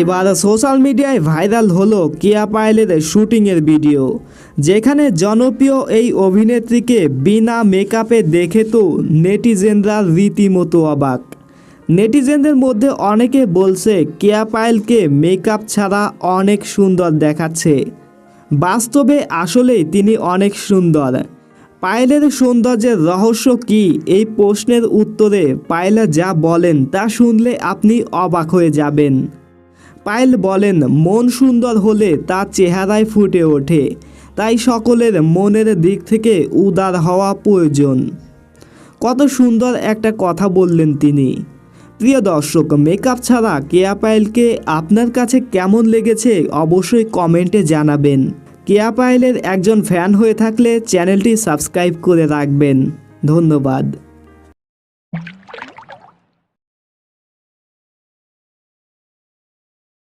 এবার সোশ্যাল মিডিয়ায় ভাইরাল হলো কেয়া পায়েলের শুটিংয়ের ভিডিও। যেখানে জনপ্রিয় এই অভিনেত্রীকে বিনা মেকআপে দেখে তো নেটিজেনরা রীতিমতো অবাক। নেটিজেনদের মধ্যে অনেকে বলছে কেয়া পায়েলকে মেকআপ ছাড়া অনেক সুন্দর দেখাচ্ছে। বাস্তবে আসলেই তিনি অনেক সুন্দর। পায়েলের সৌন্দর্যের রহস্য কি? এই প্রশ্নের উত্তরে পায়েলা যা বলেন তা শুনলে আপনি অবাক হয়ে যাবেন। পায়েল বলেন, মন সুন্দর হলে তা চেহারায় ফুটে ওঠে, তাই সকলের মনের দিক থেকে উদার হওয়া প্রয়োজন। কত সুন্দর একটা কথা বললেন তিনি। প্রিয় দর্শক মেকআপ ছাড়া কেয়া পায়েলকে আপনার কাছে কেমন লেগেছে অবশ্যই কমেন্টে জানাবেন। কেয়া পায়েলের একজন ফ্যান হয়ে থাকলে চ্যানেলটি সাবস্ক্রাইব করে রাখবেন। ধন্যবাদ।